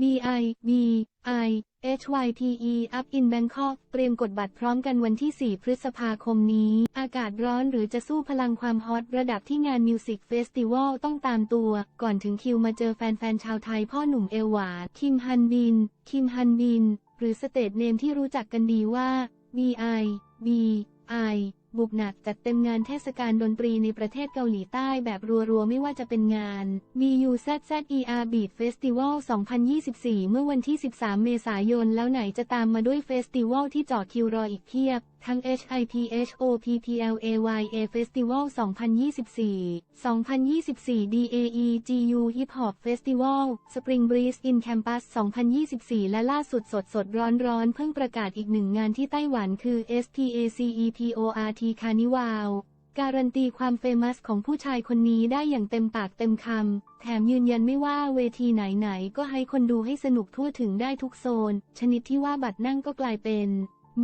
BI B I HYPE Up in Bangkok เตรียมกดบัตรพร้อมกันวันที่ 4 พฤษภาคมนี้ อากาศร้อนหรือจะสู้พลังความฮอตระดับที่งานมิวสิกเฟสติวัลต้องตามตัว ก่อนถึงคิวมาเจอแฟนๆ ชาวไทยพ่อหนุ่มเอวหวานคิมฮันบิน คิมฮันบิน หรือสเตทเนมที่รู้จักกันดีว่า BI B I บุกหนักจัดเต็มงานเทศกาลดนตรีในประเทศเกาหลีใต้แบบรัวๆ ไม่ว่าจะเป็นงาน BUZZER Beat Festival 2024 เมื่อวันที่ 13 เมษายน แล้วไหนจะตามมาด้วยเฟสติวัลที่จอคิวรออีกเพียบ ทั้ง HIPHOPPLAYA Festival 2024 2024 DAE GU Hip Hop Festival Spring Breeze in Campus 2024 และล่าสุดสดสดร้อนร้อนๆเพิ่งประกาศอีกหนึ่งงานที่ไต้หวันคือ SPACEPORT ีคานิวาว การันตีความเฟมัสของผู้ชายคนนี้ได้อย่างเต็มปากเต็มคำ แถมยืนยันไม่ว่าเวทีไหนๆ ก็ให้คนดูให้สนุกทั่วถึงได้ทุกโซน ชนิดที่ว่าบัตรนั่งก็กลายเป็น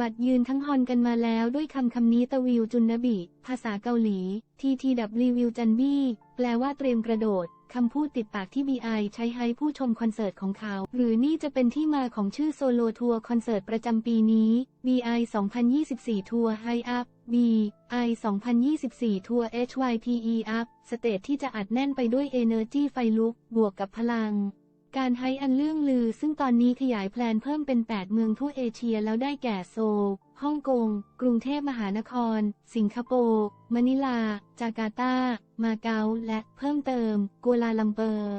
บัตรยืนทั้งฮอนกันมาแล้วด้วยคำคำนี้ตะวิวจุนนบิ ภาษาเกาหลี TTW วิวจันบี้ แปลว่าเตรียมกระโดด คำพูดติดปากที่ BI ใช้ให้ผู้ชมคอนเสิร์ตของเขา หรือนี่จะเป็นที่มาของชื่อโซโลทัวร์คอนเสิร์ตประจำปีนี้ BI 2024 ทัวร์ High Up BI 2024 ทัวร์ HYPE Up สเตจที่จะอัดแน่นไปด้วย Energy ไฟลุก บวกกับพลัง การไฮอันเรื่องลือซึ่งตอนนี้ขยายแพลนเพิ่มเป็น 8 เมืองทั่วเอเชียแล้วได้แก่โซล ฮ่องกง กรุงเทพมหานคร สิงคโปร์ มะนิลา จาการ์ตา มาเก๊า และเพิ่มเติม กัวลาลัมเปอร์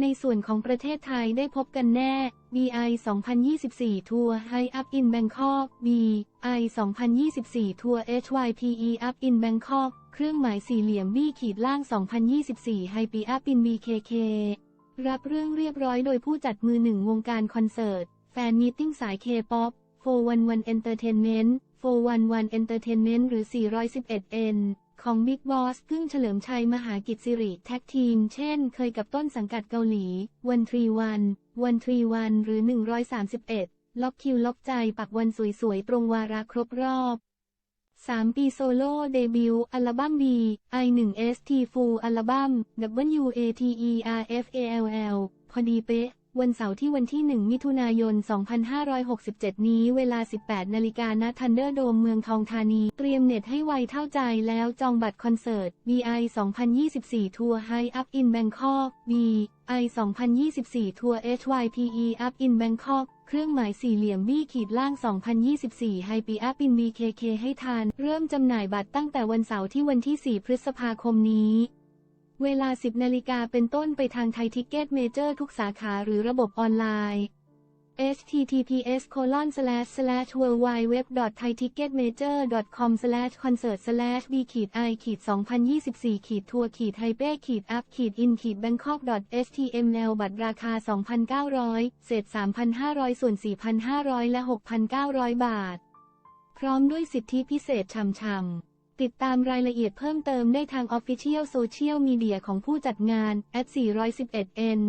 ในส่วนของประเทศไทยได้พบกันแน่ BI 2024 ทัวร์ High Up in Bangkok BI 2024 ทัวร์ HYPE Up in Bangkok เครื่องหมายสี่เหลี่ยม B ขีดล่าง 2024 High P Up in BKK รับเรื่องเรียบร้อยโดยผู้จัดมือหนึ่งวงการคอนเสิร์ต แฟนมีตติ้งสาย K-POP 411 Entertainment 411 Entertainment หรือ 411N ของ Big Boss พึ่งเฉลิมชัยมหากิจสิริแท็กทีม เช่นเคยกับต้นสังกัดเกาหลี วันทรีวันวันทรีวันหรือ 131 ล็อกคิวล็อกใจปักวันสวยๆ ตรงวาระครบรอบ 3 ปีโซโล่เดบิวต์อัลบั้ม B I1ST Full อัลบั้ม WATERFALL พอดีเป๊ะ วันเสาร์ที่วันที่ 1 มิถุนายน 2567 นี้เวลา 18 นาฬิกาณทันเดอร์โดมเมืองทองธานี เตรียมเน็ตให้ไวเท่าใจแล้วจองบัตรคอนเสิร์ต BI 2024 ทัวร์ High Up in Bangkok BI 2024 ทัวร์ HYPE Up in Bangkok เครื่องหมายสี่เหลี่ยม B ขีดล่าง 2024 High P Up in BKK ให้ทันเริ่มจำหน่ายบัตรตั้งแต่วันเสาร์ที่วันที่ 4 พฤษภาคมนี้ เวลา 10 นาฬิกาเป็นต้นไปทางไทยทิกเก็ตเมเจอร์ทุกสาขาหรือระบบออนไลน์ https colon slash slash w w w thai ticket major com slash concert slash b ขีด i ขีด2024ขีดทัวร์ขีดไฮเป้ขีดอัพขีดอินขีด bangkok html บัตรราคา 2,900 เศษ 3,500 ส่วน 4,500 และ 6,900 บาท พร้อมด้วยสิทธิพิเศษช่ำ ติดตามรายละเอียดเพิ่มเติมได้ทาง Official Social Media ของผู้จัดงาน at 411n